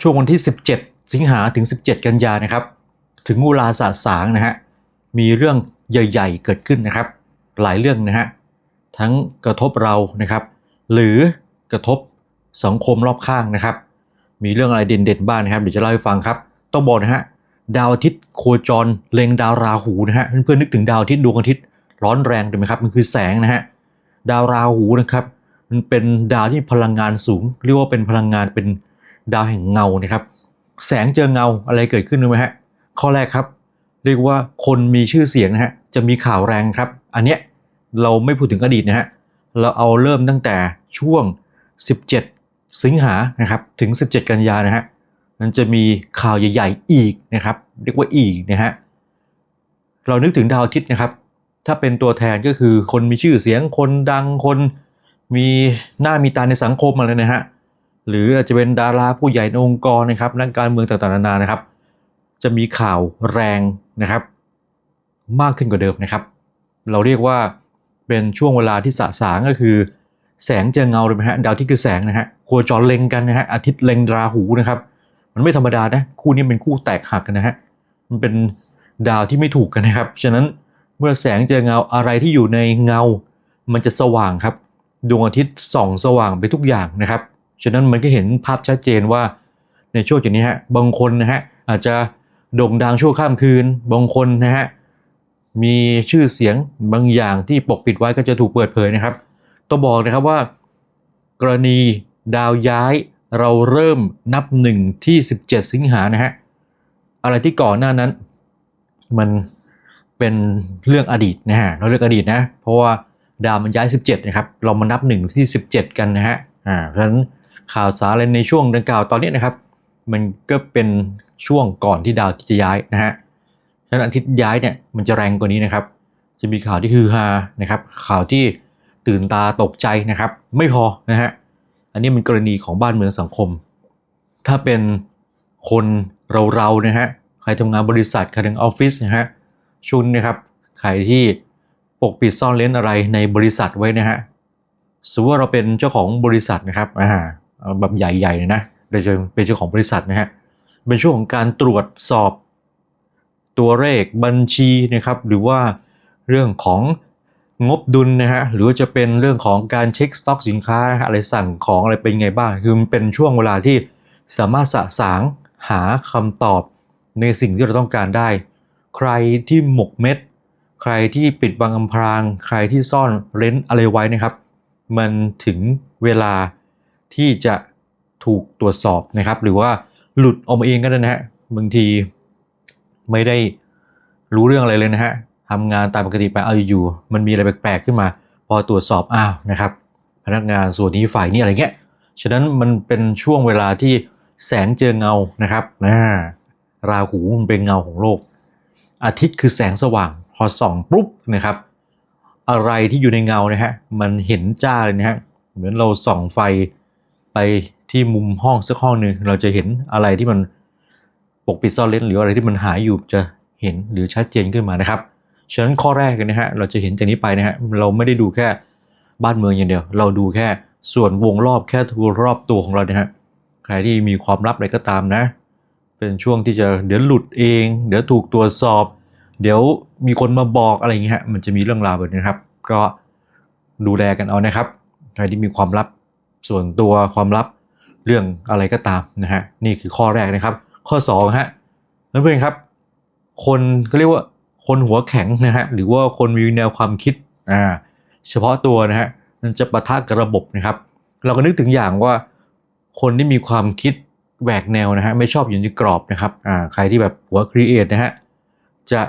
ช่วงวันที่ 17 สิงหาถึง 17 กันยานะครับ ถึงเวลาสาสางนะฮะมีเรื่องใหญ่ ๆ เกิดขึ้นนะครับ หลายเรื่องนะฮะทั้งกระทบเรานะครับ หรือกระทบสังคมรอบข้างนะครับ มีเรื่องอะไรเด่นๆบ้างนะครับเดี๋ยวจะเล่าให้ฟังครับ ต้องบอกนะฮะดาวอาทิตย์โคจรเล็งดาวราหูนะฮะเพื่อนๆนึกถึงดาวอาทิตย์ดวงอาทิตย์ร้อนแรงถูกไหมครับมันคือแสงนะฮะดาวราหูนะครับ มันเป็นดาวที่พลังงานสูง เรียกว่าเป็นพลังงานเป็น ดาวแห่งเงานะครับ แสงเจอเงาอะไรเกิดขึ้นรู้ไหมฮะข้อแรกครับ เรียกว่าคนมีชื่อเสียงนะฮะจะมีข่าวแรงครับ อันเนี้ยเราไม่พูดถึงอดีตนะฮะเราเอาเริ่มตั้งแต่ช่วง 17 สิงหานะครับถึง 17 กันยานะฮะมันจะมีข่าวใหญ่ ๆ อีกนะครับ เรียกว่าอีกนะฮะเรานึกถึงดาวอาทิตย์นะครับ ถ้าเป็นตัวแทนก็คือคนมีชื่อเสียงคนดังคนมีหน้ามีตาในสังคมอะไรนะฮะ หรืออาจจะเป็นดาราผู้ใหญ่ในองค์กรนะครับนักการเมืองต่างๆนานานะครับ จะมีข่าวแรงนะครับ มากขึ้นกว่าเดิมนะครับ เราเรียกว่าเป็นช่วงเวลาที่สะสางก็คือ แสงเจอเงาเลยไหมฮะดาวที่คือแสงนะฮะโคจรเล็งกันนะฮะอาทิตย์เล็งราหูนะครับ มันไม่ธรรมดานะคู่นี้เป็นคู่แตกหักกันนะฮะมันเป็นดาวที่ไม่ถูกกันนะครับฉะนั้นเมื่อแสงเจอเงาอะไรที่อยู่ในเงา มันจะสว่างครับ ดวงอาทิตย์ส่องสว่างไปทุกอย่างนะครับ ฉะนั้นมันก็เห็นภาพชัดเจนว่าในช่วงจากนี้ฮะบางคนนะฮะอาจจะโด่งดังชั่วข้ามคืน บางคนนะฮะมีชื่อเสียงบางอย่างที่ปกปิดไว้ก็จะถูกเปิดเผยนะครับต้องบอกนะครับว่า กรณีดาวย้ายเราเริ่มนับหนึ่งที่ 17 สิงหานะฮะอะไรที่ก่อนหน้านั้น มันเป็นเรื่องอดีตนะฮะเราเรื่องอดีตนะ เพราะว่าดาวมันย้าย 17 นะครับ เรามานับหนึ่งที่ 17 กันนะฮะอ่าเพราะฉะนั้น ข่าวสารอะไรในช่วงดังกล่าวตอนนี้นะครับ มันก็เป็นช่วงก่อนที่ดาวจะย้ายนะฮะฉะนั้นอาทิตย์ย้ายเนี่ยมันจะแรงกว่านี้นะครับ จะมีข่าวที่ฮือฮานะครับ ข่าวที่ตื่นตาตกใจนะครับ ไม่พอนะฮะอันนี้มันกรณีของบ้านเมืองสังคม ถ้าเป็นคนเราๆนะฮะใครทำงานบริษัทใครทำงานออฟฟิศนะฮะชุนนะครับใครที่ปกปิดซ่อนเล้นอะไรในบริษัทไว้นะฮะสมมติว่าเราเป็นเจ้าของบริษัทนะครับอ่า แบบใหญ่ๆเลยนะโดยจะเป็นเจ้าของบริษัทนะฮะเป็นช่วงของการตรวจสอบตัวเลขบัญชีนะครับ หรือว่าเรื่องของงบดุลนะฮะหรือว่าจะเป็นเรื่องของการเช็คสต็อกสินค้าอะไรสั่งของอะไรเป็นไงบ้าง คือมันเป็นช่วงเวลาที่สามารถสะสางหาคำตอบในสิ่งที่เราต้องการได้ ใครที่หมกเม็ด ใครที่ปิดบังอำพราง ใครที่ซ่อนเร้นอะไรไว้นะครับ มันถึงเวลา ที่จะถูกตรวจสอบนะครับ หรือว่าหลุดออกมาเองก็ได้นะฮะบางทีไม่ได้รู้เรื่องอะไรเลยนะฮะทำงานตามปกติไปเอาอยู่ๆมันมีอะไรแปลกๆขึ้นมา พอตรวจสอบอ้าวนะครับ พนักงานส่วนนี้ฝ่ายนี้อะไรเงี้ยฉะนั้นมันเป็นช่วงเวลาที่แสงเจอเงานะครับนะราหูมันเป็นเงาของโลก อาทิตย์คือแสงสว่าง พอส่องปุ๊บนะครับ อะไรที่อยู่ในเงานะฮะมันเห็นจ้าเลยนะฮะเหมือนเราส่องไฟ ไปที่มุมห้องสักห้องหนึ่งเราจะเห็นอะไรที่มันปกปิดซ่อนเร้นหรืออะไรที่มันหายอยู่จะเห็นหรือชัดเจนขึ้นมานะครับฉะนั้นข้อแรกนะฮะเราจะเห็นจากนี้ไปนะฮะเราไม่ได้ดูแค่บ้านเมืองอย่างเดียว เราดูแค่ส่วนวงรอบแค่ตัวรอบตัวของเรานะฮะใครที่มีความลับอะไรก็ตามนะ เป็นช่วงที่จะเดี๋ยวหลุดเอง เดี๋ยวถูกตรวจสอบ เดี๋ยวมีคนมาบอกอะไรอย่างเงี้ยมันจะมีเรื่องราวแบบนี้นะครับ ก็ดูแลกันเอานะครับ ใครที่มีความลับ ส่วนตัวความลับเรื่องอะไรก็ตามนะฮะนี่คือข้อแรกนะครับ ข้อ2ฮะเพื่อนๆครับ คนก็เรียกว่าคนหัวแข็งนะฮะหรือว่าคนมีแนวความคิดอ่าเฉพาะตัวนะฮะมันจะประทะกับระบบนะครับ เราก็นึกถึงอย่างว่าคนที่มีความคิดแหวกแนวนะฮะไม่ชอบอยู่ในกรอบนะครับอ่าใครที่แบบหัวครีเอทนะฮะจะ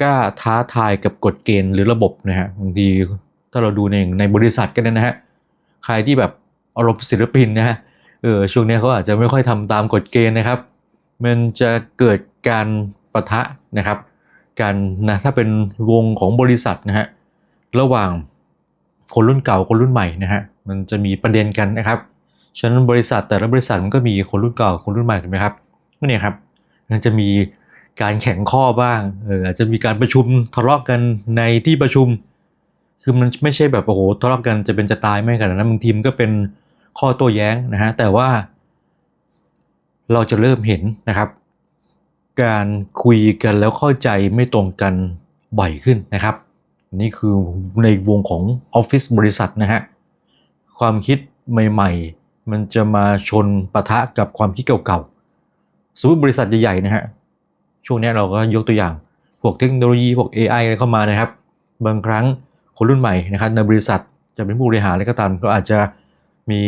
กล้าท้าทายกับกฎเกณฑ์หรือระบบนะฮะบางทีถ้าเราดูในในบริษัทกันนะฮะใครที่แบบ อารมณ์ศิลปินนะฮะเออช่วงนี้เขาอาจจะไม่ค่อยทำตามกฎเกณฑ์นะครับ มันจะเกิดการปะทะนะครับ การนะถ้าเป็นวงของบริษัทนะฮะระหว่างคนรุ่นเก่าคนรุ่นใหม่นะฮะมันจะมีประเด็นกันนะครับฉะนั้นบริษัทแต่ละบริษัทมันก็มีคนรุ่นเก่าคนรุ่นใหม่ถูกไหมครับก็เนี่ยครับมันจะมีการแข่งข้อบ้างเอออาจจะมีการประชุมทะเลาะกันในที่ประชุม คือมันไม่ใช่แบบโอ้โหทะเลาะกันจะเป็นจะตายไม่ขนาดนั้นบางทีมันก็เป็น ข้อโต้แย้งนะฮะแต่ว่าเราจะเริ่มเห็นนะครับ การคุยกันแล้วเข้าใจไม่ตรงกันบ่อยขึ้นนะครับ นี่คือในวงของออฟฟิศบริษัทนะฮะความคิดใหม่ ๆ มันจะมาชนปะทะกับความคิดเก่าๆสมมติบริษัทใหญ่ๆนะฮะช่วงนี้เราก็ยกตัวอย่างพวกเทคโนโลยีพวก AI อะไรเข้ามานะครับ บางครั้งคนรุ่นใหม่นะครับในบริษัทจะเป็นผู้บริหารอะไรก็ตามก็อาจจะ มี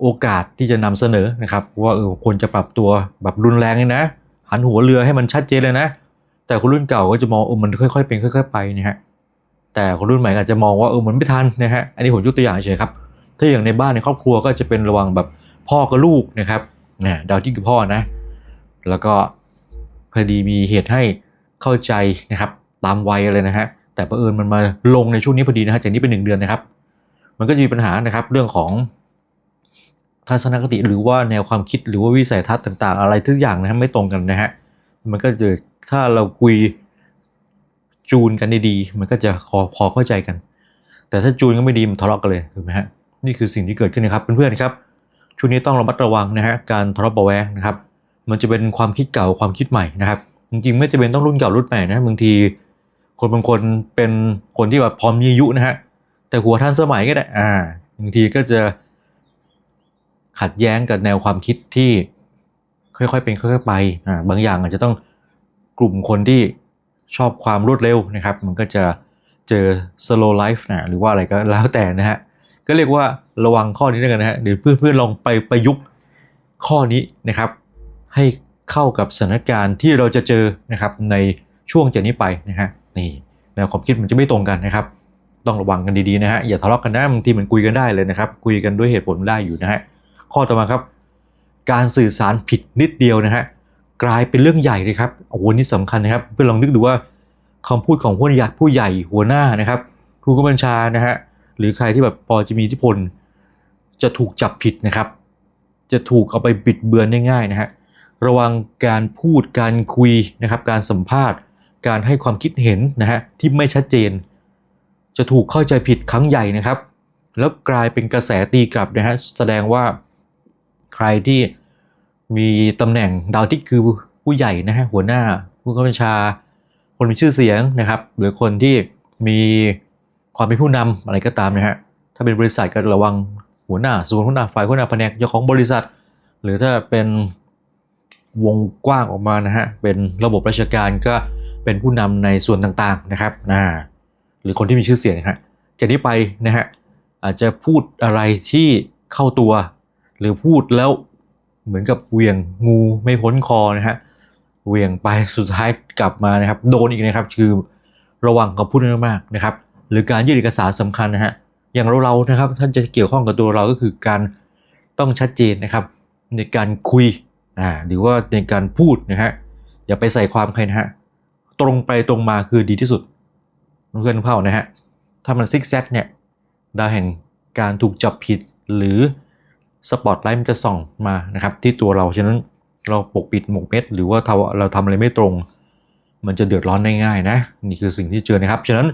โอกาสที่จะนำเสนอนะครับว่าเออควรจะปรับตัวแบบรุนแรงเลยนะหันหัวเรือให้มันชัดเจนเลยนะ แต่คนรุ่นเก่าก็จะมองเออมันค่อยๆเป็นค่อย ๆ ไปนะฮะแต่คนรุ่นใหม่อาจจะมองว่าเออมันไม่ทันนะฮะอันนี้ผมยกตัวอย่างเฉยครับถ้าอย่างในบ้านในครอบครัวก็จะเป็นระวังแบบพ่อกับลูกนะครับนะดาวที่คือพ่อนะ แล้วก็พอดีมีเหตุให้เข้าใจนะครับตามวัยเลยนะฮะแต่ประเอิญมันมาลงในช่วงนี้พอดีนะฮะจากนี้เป็นหนึ่งเดือนนะครับ มันก็จะมีปัญหานะครับเรื่องของทัศนคติหรือว่าแนวความคิดหรือว่าวิสัยทัศน์ต่าง ๆ อะไรทุกอย่างนะฮะไม่ตรงกันนะฮะมันก็จะถ้าเราคุยจูนกันดีๆมันก็จะพอพอเข้าใจกัน แต่ถ้าจูนก็ไม่ดีมันทะเลาะกันเลยถูกไหมฮะนี่คือสิ่งที่เกิดขึ้นนะครับเพื่อนๆครับช่วงนี้ต้องระมัดระวังนะฮะการทะเลาะเบาแวงนะครับ มันจะเป็นความคิดเก่าความคิดใหม่นะครับจริงๆไม่จะเป็นต้องรุ่นเก่ารุ่นใหม่นะบางทีคนบางคนเป็นคนที่แบบพร้อมมียุนะฮะ แต่หัวทันสมัยก็ได้อ่าบางทีก็จะขัดแย้งกับแนวความคิดที่ค่อยๆเป็นค่อยๆไปอ่าบางอย่างอาจจะต้องกลุ่มคนที่ชอบความรวดเร็วนะครับ มันก็จะเจอ slow life นะหรือว่าอะไรก็แล้วแต่นะฮะ ก็เรียกว่าระวังข้อนี้ด้วยกันนะฮะเดี๋ยวเพื่อนๆลองไปประยุกต์ข้อนี้นะครับ ให้เข้ากับสถานการณ์ที่เราจะเจอนะครับในช่วงจากนี้ไปนะฮะนี่แนวความคิดมันจะไม่ตรงกันนะครับ ต้องระวังกันดีๆนะฮะอย่าทะเลาะกันนะบางทีมันคุยกันได้เลยนะครับ คุยกันด้วยเหตุผลได้อยู่นะฮะข้อต่อมาครับ การสื่อสารผิดนิดเดียวนะฮะกลายเป็นเรื่องใหญ่เลยครับโอ้โหนี่สำคัญนะครับ เพื่อนลองนึกดูว่าคำพูดของผู้ใหญ่ผู้ใหญ่หัวหน้านะครับผู้กำกับบัญชานะฮะหรือใครที่แบบพอจะมีอิทธิพล จะถูกจับผิดนะครับ จะถูกเอาไปบิดเบือนได้ง่ายนะฮะระวังการพูดการคุยนะครับ การสัมภาษณ์ การให้ความคิดเห็นนะฮะที่ไม่ชัดเจน จะถูกเข้าใจผิดครั้งใหญ่นะครับ แล้วกลายเป็นกระแสตีกลับนะฮะแสดงว่าใครที่มีตำแหน่งดาวที่คือผู้ใหญ่นะฮะหัวหน้าผู้กำกับบัญชาคนมีชื่อเสียงนะครับ หรือคนที่มีความเป็นผู้นำอะไรก็ตามนะฮะถ้าเป็นบริษัทก็ระวังหัวหน้าส่วนหัวหน้าฝ่ายหัวหน้าแผนกเจ้าของบริษัท หรือถ้าเป็นวงกว้างออกมานะฮะเป็นระบบราชการก็เป็นผู้นำในส่วนต่างๆนะครับนะ หรือคนที่มีชื่อเสียงฮะจากนี้ไปนะฮะอาจจะพูดอะไรที่เข้าตัว หรือพูดแล้วเหมือนกับเวียงงูไม่พ้นคอนะฮะเวียงไปสุดท้ายกลับมานะครับ โดนอีกนะครับ คือระวังกับพูดมากๆนะครับ หรือการยื่นเอกสารสำคัญนะฮะอย่างเราเราๆนะครับท่านจะเกี่ยวข้องกับตัวเราก็คือการต้องชัดเจนนะครับ ในการคุยอ่าหรือว่าในการพูดนะฮะอย่าไปใส่ความใครนะฮะตรงไปตรงมาคือดีที่สุด เพื่อนเผ่านะฮะ ถ้ามันซิกแซกเนี่ย ดาวแห่งการถูกจับผิดหรือสปอตไลท์มันจะส่องมานะครับ ที่ตัวเรา ฉะนั้นเราปกปิดหมกเม็ด หรือว่าเราเราทำอะไรไม่ตรง มันจะเดือดร้อนได้ง่ายนะ นี่คือสิ่งที่เจอนะครับ ฉะนั้น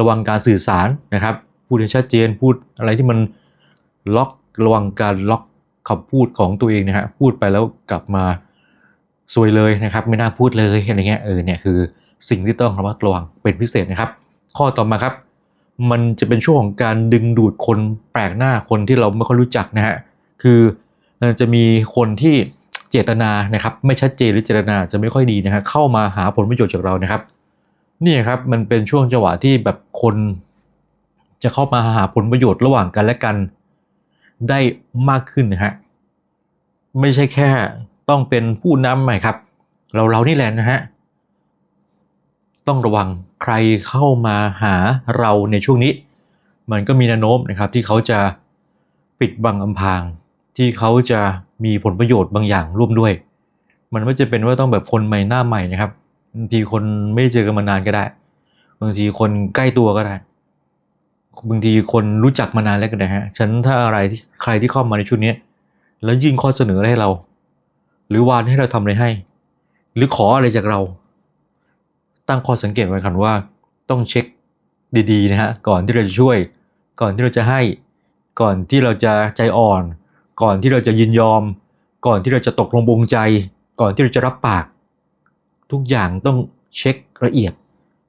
ระวังการสื่อสารนะครับ พูดให้ชัดเจน พูดอะไรที่มันล็อกระวังการล็อกคำพูดของตัวเองนะฮะ พูดไปแล้วกลับมาซวยเลยนะครับ ไม่น่าพูดเลยอะไรเงี้ย เออเนี่ยคือสิ่งที่ต้องระมัดระวังเป็นพิเศษนะครับ ข้อต่อมาครับ มันจะเป็นช่วงของการดึงดูดคนแปลกหน้าคนที่เราไม่ค่อยรู้จักนะฮะคือจะมีคนที่เจตนานะครับ ไม่ชัดเจนหรือเจตนาจะไม่ค่อยดีนะฮะเข้ามาหาผลประโยชน์จากเรานะครับนี่ครับมันเป็นช่วงจังหวะที่แบบคนจะเข้ามาหาผลประโยชน์ระหว่างกันและกันได้มากขึ้นนะฮะไม่ใช่แค่ต้องเป็นผู้นำใหม่ครับ เราเรานี่แหละนะฮะต้องระวัง ใครเข้ามาหาเราในช่วงนี้ มันก็มีแนวโน้มนะครับที่เขาจะปิดบังอำพราง ที่เขาจะมีผลประโยชน์บางอย่างร่วมด้วย มันไม่จะเป็นว่าต้องแบบคนใหม่หน้าใหม่นะครับบางทีคนไม่ได้เจอกันมานานก็ได้ บางทีคนใกล้ตัวก็ได้ บางทีคนรู้จักมานานแล้วก็ได้ฮะฉันถ้าอะไรที่ใครที่เข้ามาในชุดนี้ แล้วยื่นข้อเสนออะไรให้เรา หรือวานให้เราทำอะไรให้ หรือขออะไรจากเรา ตั้งข้อสังเกตไว้ครับว่า ต้องเช็คดีๆนะฮะก่อนที่เราจะช่วย ก่อนที่เราจะให้ ก่อนที่เราจะใจอ่อน ก่อนที่เราจะยินยอม ก่อนที่เราจะตกลงปรงใจ ก่อนที่เราจะรับปาก ทุกอย่างต้องเช็คละเอียด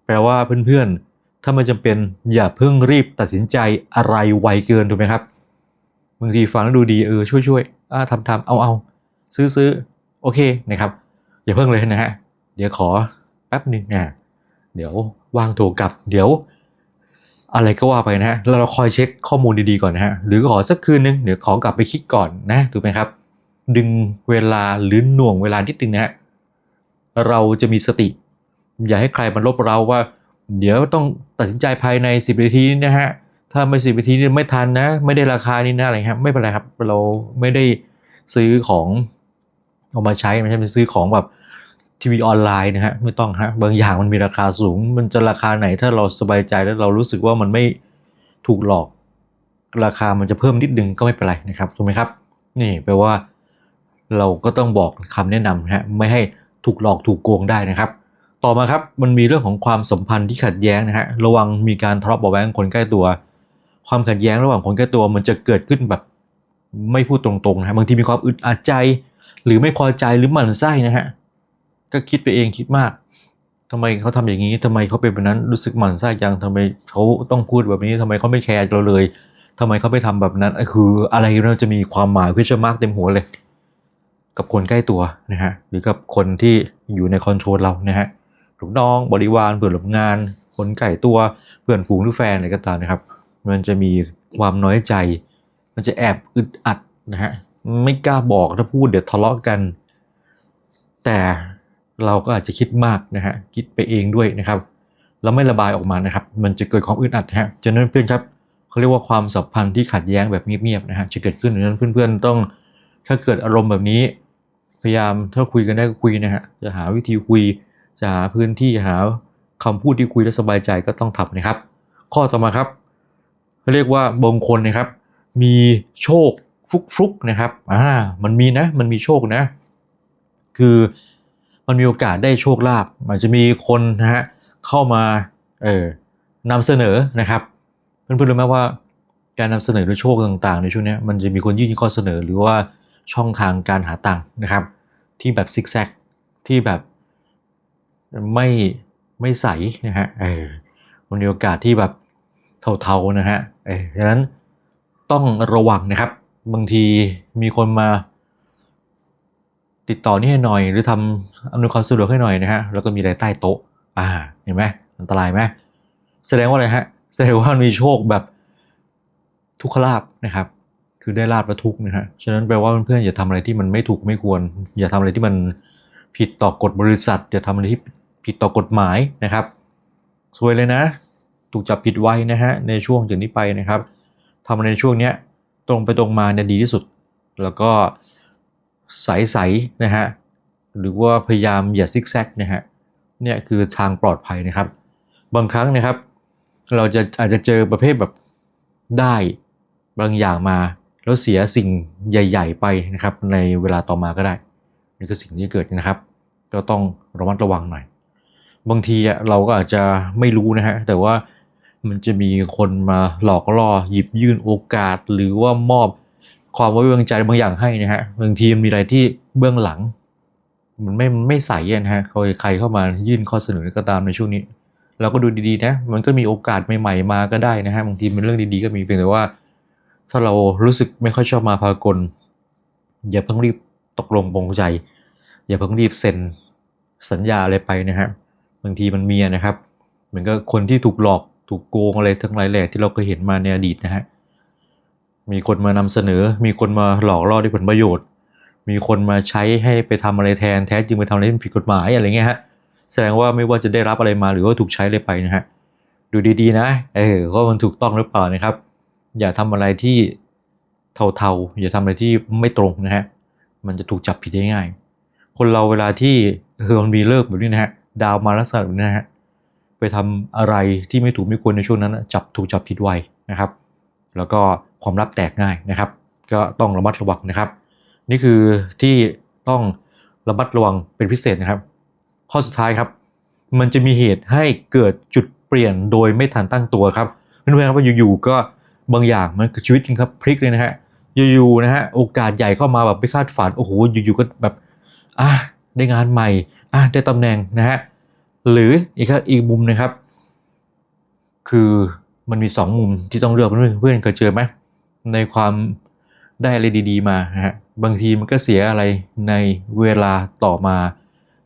แปลว่าเพื่อนๆ ถ้ามันจำเป็นอย่าเพิ่งรีบตัดสินใจอะไรไวเกินถูกไหมครับบางทีฟังแล้วดูดีเออช่วยช่วยอ่าทำทำเอาเอาซื้อซื้อโอเคนะครับ อย่าเพิ่งเลยนะฮะเดี๋ยวขอ ป๊บหนึ่งนะเดี๋ยววางโทรกลับ เดี๋ยว อะไรก็ว่าไปนะฮะเราคอยเช็คข้อมูลดีๆก่อนนะฮะหรือขอสักคืนนึงเดี๋ยวขอกลับไปคิดก่อนนะถูกไหมครับ ดึงเวลาหรือหน่วงเวลานิดนึงนะฮะเราจะมีสติ อย่าให้ใครมาลบเราว่า เดี๋ยวต้องตัดสินใจภายใน 10นาทีนะฮะถ้าไม่สิบนาทีนี่ไม่ทันนะ ไม่ได้ราคานี้นะอะไรครับไม่เป็นไรครับ เราไม่ได้ซื้อของเอามาใช้ไม่ใช่เป็นซื้อของแบบ ทีวีออนไลน์นะฮะไม่ต้องฮะบางอย่างมันมีราคาสูง มันจะราคาไหนถ้าเราสบายใจแล้วเรารู้สึกว่ามันไม่ถูกหลอก ราคามันจะเพิ่มนิดนึงก็ไม่เป็นไรนะครับถูกไหมครับ นี่แปลว่า เราก็ต้องบอกคำแนะนำนะฮะไม่ให้ถูกหลอกถูกโกงได้นะครับ ต่อมาครับมันมีเรื่องของความสัมพันธ์ที่ขัดแย้งนะฮะระวังมีการทะเลาะเบาแวงคนใกล้ตัว ความขัดแย้งระหว่างคนใกล้ตัว มันจะเกิดขึ้นแบบไม่พูดตรงๆนะฮะบางทีมีความอึดอัดใจ หรือไม่พอใจหรือหมั่นไส้นะฮะ ก็คิดไปเองคิดมากทำไมเขาทำอย่างนี้ทำไมเขาเป็นแบบนั้นรู้สึกหมันไส้จังทำไมเขาต้องพูดแบบนี้ทำไมเขาไม่แคร์เราเลยทำไมเขาไม่ทำแบบนั้นคืออะไรเราจะมีความหมายพิชมากเต็มหัวเลย กับคนใกล้ตัวนะฮะหรือกับคนที่อยู่ในคอนโทรลเรานะฮะลูกน้องบริวารเพื่อนร่วมงาน คนใกล้ตัวเพื่อนฝูงหรือแฟนอะไรก็ตามนะครับ มันจะมีความน้อยใจ มันจะแอบอึดอัดนะฮะไม่กล้าบอกถ้าพูดเดี๋ยวทะเลาะกัน แต่ เราก็อาจจะคิดมากนะฮะคิดไปเองด้วยนะครับแล้วไม่ระบายออกมานะครับ มันจะเกิดความอึดอัดฮะฉะนั้นเพื่อนครับเขาเรียกว่าความสัมพันธ์ที่ขัดแย้งแบบเงียบๆนะฮะจะเกิดขึ้นดังนั้นเพื่อนๆต้อง ถ้าเกิดอารมณ์แบบนี้ พยายามถ้าคุยกันได้ก็คุยนะฮะจะหาวิธีคุยจะหาพื้นที่หาคำพูดที่คุยแล้วสบายใจก็ต้องทำนะครับ ข้อต่อมาครับเขาเรียกว่าบางคนนะครับ มีโชคฟุกๆนะครับอ่ามันมีนะมันมีโชคนะ คือ มันมีโอกาสได้โชคลาภอาจจะมีคนนะฮะเข้ามาเออนำเสนอนะครับเพื่อนๆรู้ไหมว่าการนำเสนอหรือโชคต่างๆ ในช่วงนี้มันจะมีคนยื่นข้อเสนอหรือว่าช่องทางการหาตังค์นะครับ ที่แบบซิกแซกที่แบบไม่ไม่ใสนะฮะเออมันมีโอกาสที่แบบเทาๆนะฮะเออฉะนั้นต้องระวังนะครับ บางทีมีคนมา ติดต่อนี่ให้หน่อย หรือทำอำนวยความสะดวกให้หน่อยนะฮะแล้วก็มีอะไรใต้โต๊ะ อ่าเห็นไหมอันตรายไหมแสดงว่าอะไรฮะแสดงว่ามันมีโชคแบบทุกขลาบนะครับ คือได้ลาบและทุกนะฮะฉะนั้นแปลว่าเพื่อนๆอย่าทำอะไรที่มันไม่ถูกไม่ควร อย่าทำอะไรที่มันผิดต่อกฎบริษัท อย่าทำอะไรที่ผิดต่อกฎหมายนะครับสวยเลยนะ ถูกจับผิดไว้นะฮะในช่วงจากนี้ไปนะครับทำอะไรในช่วงเนี้ยตรงไปตรงมาเนี่ยดีที่สุด แล้วก็ ใสๆนะฮะหรือว่าพยายามอย่าซิกแซกนะฮะเนี่ยคือทางปลอดภัยนะครับ บางครั้งนะครับ เราจะอาจจะเจอประเภทแบบได้บางอย่างมา แล้วเสียสิ่งใหญ่ ๆ ไปนะครับ ในเวลาต่อมาก็ได้นี่คือสิ่งที่เกิดนะครับ ก็ต้องระมัดระวังหน่อย บางทีเราก็อาจจะไม่รู้นะฮะแต่ว่ามันจะมีคนมาหลอกล่อหยิบยื่นโอกาสหรือว่ามอบ ความไว้วางใจบางอย่างให้นะฮะบางทีมันมีอะไรที่เบื้องหลัง มันไม่ไม่ใสอะนะฮะใครใครเข้ามายื่นข้อเสนอก็ตามในช่วงนี้ เราก็ดูดีๆนะ มันก็มีโอกาสใหม่ๆมาก็ได้นะฮะบางทีมันเรื่องดีๆก็มีเพียงแต่ว่า ถ้าเรารู้สึกไม่ค่อยชอบมาพากล อย่าเพิ่งรีบตกลงปรงใจ อย่าเพิ่งรีบเซ็นสัญญาอะไรไปนะฮะบางทีมันมีนะครับ เหมือนกับคนที่ถูกหลอกถูกโกงอะไรทั้งหลายแหล่ที่เราเคยเห็นมาในอดีตนะฮะ มีคนมานำเสนอ มีคนมาหลอกล่อด้วยผลประโยชน์ มีคนมาใช้ให้ไปทำอะไรแทนแท้จริงไปทำอะไรที่ผิดกฎหมายอะไรเงี้ยฮะแสดงว่าไม่ว่าจะได้รับอะไรมาหรือว่าถูกใช้อะไรไปนะฮะดูดีๆนะเออว่ามันถูกต้องหรือเปล่านะครับ อย่าทำอะไรที่เทาๆ อย่าทำอะไรที่ไม่ตรงนะฮะมันจะถูกจับผิดได้ง่าย คนเราเวลาที่คือมันมีเลิกแบบนี้นะฮะดาวมาลักษณะแบบนี้นะฮะไปทำอะไรที่ไม่ถูกไม่ควรในช่วงนั้นจับถูกจับผิดไวนะครับ แล้วก็ ความลับแตกง่ายนะครับ ก็ต้องระมัดระวังนะครับ นี่คือที่ต้องระมัดระวังเป็นพิเศษนะครับ ข้อสุดท้ายครับ มันจะมีเหตุให้เกิดจุดเปลี่ยนโดยไม่ทันตั้งตัวครับเพื่อนๆครับว่าอยู่ๆก็บางอย่างมันชีวิตจริงครับพลิกเลยนะฮะอยู่ๆนะฮะโอกาสใหญ่เข้ามาแบบไม่คาดฝันโอ้โหอยู่ๆก็แบบอะได้งานใหม่อะได้ตำแหน่งนะฮะหรืออีกครับอีกมุมนะครับ คือมันมีสองมุมที่ต้องเลือกเพื่อนเพื่อนเคยเจอไหม ในความได้อะไรดี ๆ มาฮะบางทีมันก็เสียอะไรในเวลาต่อมา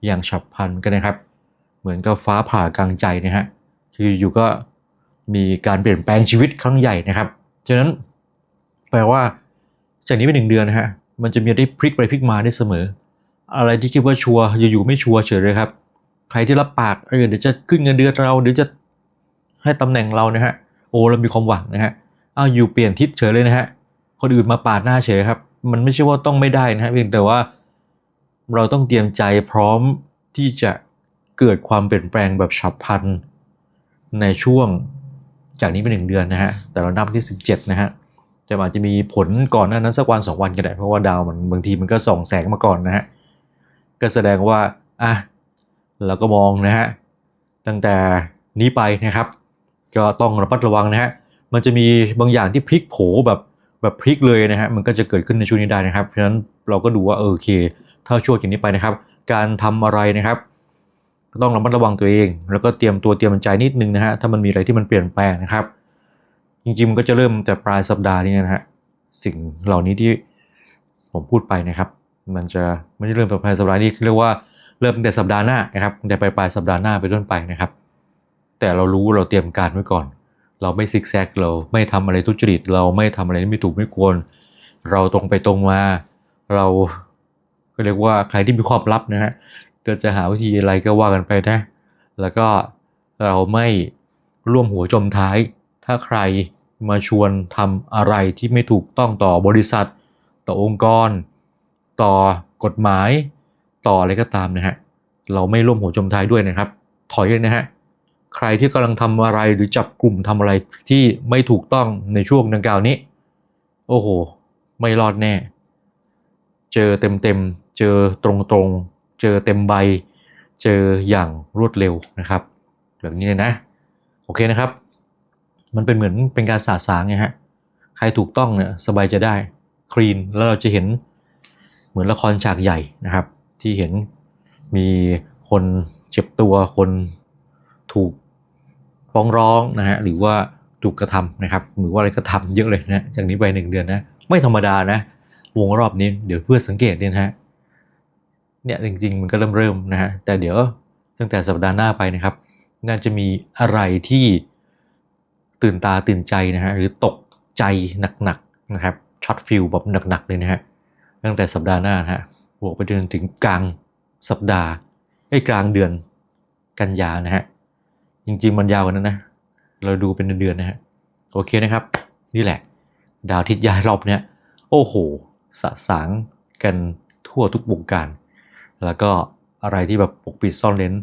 อย่างฉับพลันกันนะครับ เหมือนกับฟ้าผ่ากลางใจนะฮะคืออยู่ก็มีการเปลี่ยนแปลงชีวิตครั้งใหญ่นะครับฉะนั้นแปลว่าจากนี้ไปหนึ่งเดือนนะฮะมันจะมีได้พลิกไปพลิกมาได้เสมอ อะไรที่คิดว่าชัวร์อยู่ๆไม่ชัวร์เฉยเลยครับ ใครที่รับปากเออเดี๋ยวจะขึ้นเงินเดือนเราเดี๋ยวจะให้ตำแหน่งเรานะฮะโอ้เรามีความหวังนะฮะ เอาอยู่เปลี่ยนทิศเฉยเลยนะฮะ คนอื่นมาปาดหน้าเฉยครับ มันไม่ใช่ว่าต้องไม่ได้นะฮะเพียงแต่ว่าเราต้องเตรียมใจพร้อมที่จะเกิดความเปลี่ยนแปลงแบบฉับพลัน ในช่วงจากนี้ไปหนึ่งเดือนนะฮะ แต่เรานับที่ 17 นะฮะจะอาจจะมีผลก่อนหน้านั้นสักวันสองวันก็ได้เพราะว่าดาวมันบางทีมันก็ส่องแสงมาก่อนนะฮะ ก็แสดงว่าอะเราก็มองนะฮะตั้งแต่นี้ไปนะครับ ก็ต้องระมัดระวังนะฮะ มันจะมีบางอย่างที่พลิกโผแบบแบบพลิกเลยนะฮะมันก็จะเกิดขึ้นในช่วงนี้ได้นะครับ เพราะฉะนั้นเราก็ดูว่าเออโอเค ถ้าช่วงจากนี้ไปนะครับ การทำอะไรนะครับ ต้องระมัดระวังตัวเอง แล้วก็เตรียมตัวเตรียมใจนิดนึงนะฮะถ้ามันมีอะไรที่มันเปลี่ยนแปลงนะครับ จริงๆมันก็จะเริ่มแต่ปลายสัปดาห์นี้นะฮะสิ่งเหล่านี้ที่ผมพูดไปนะครับ มันจะไม่ได้เริ่มแต่ปลายสัปดาห์นี้เรียกว่าเริ่มตั้งแต่สัปดาห์หน้านะครับตั้งแต่ปลายปลายสัปดาห์หน้าไปต้นไปนะครับ แต่เรารู้เราเตรียมการไว้ก่อน เราไม่ซิกแซกเราไม่ทำอะไรทุจริต เราไม่ทำอะไรที่ไม่ถูกไม่ควร เราตรงไปตรงมา เราก็เรียกว่าใครที่มีความลับนะฮะก็จะหาวิธีอะไรก็ว่ากันไปนะ แล้วก็เราไม่ร่วมหัวจมท้าย ถ้าใครมาชวนทำอะไรที่ไม่ถูกต้องต่อบริษัท ต่อองค์กร ต่อกฎหมาย ต่ออะไรก็ตามนะฮะเราไม่ร่วมหัวจมท้ายด้วยนะครับ ถอยเลยนะฮะ ใครที่กำลังทำอะไรหรือจับกลุ่มทำอะไรที่ไม่ถูกต้องในช่วงดังกล่าวนี้ โอ้โห ไม่รอดแน่ เจอเต็มเต็มๆเจอตรงตรงๆเจอเต็มใบ เจออย่างรวดเร็วนะครับ แบบนี้เลยนะ โอเคนะครับ มันเป็นเหมือนเป็นการสาสางไงฮะ ใครถูกต้องเนี่ยสบายจะได้คลีนแล้วเราจะเห็นเหมือนละครฉากใหญ่นะครับ ที่เห็นมีคนเจ็บตัวคนถูก ฟ้องร้องนะฮะหรือว่าถูกกระทำนะครับหรือว่าอะไรก็ทำเยอะเลยนะจากนี้ไปหนึ่งเดือนนะไม่ธรรมดานะวงรอบนี้เดี๋ยวเพื่อสังเกตเนี่ยนะฮะเนี่ยจริงๆมันก็เริ่มเริ่มนะฮะแต่เดี๋ยวตั้งแต่สัปดาห์หน้าไปนะครับ น่าจะมีอะไรที่ตื่นตาตื่นใจนะฮะหรือตกใจหนักๆนะครับช็อตฟิลแบบหนักๆเลยนะฮะตั้งแต่สัปดาห์หน้านะฮะบวกไปจนถึงกลางสัปดาห์ไอ้กลางเดือนกันยานะฮะ จริง ๆ มันยาวกว่านั้นนะ เราดูเป็นเดือนๆนะฮะ โอเคนะครับ นี่แหละ ดาวอาทิตย์ย้ายรอบเนี้ย โอ้โห สะสางกันทั่วทุกวงการ แล้วก็อะไรที่แบบปกปิดซ่อนเลน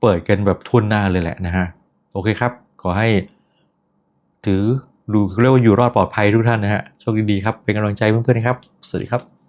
เปิดกันแบบทุ่นหน้าเลยแหละนะฮะ โอเคครับ ขอให้ ถือดูเรียกว่าอยู่รอดปลอดภัยทุกท่านนะฮะ โชคดีๆครับ เป็นกำลังใจเพื่อนๆนะครับ สวัสดีครับ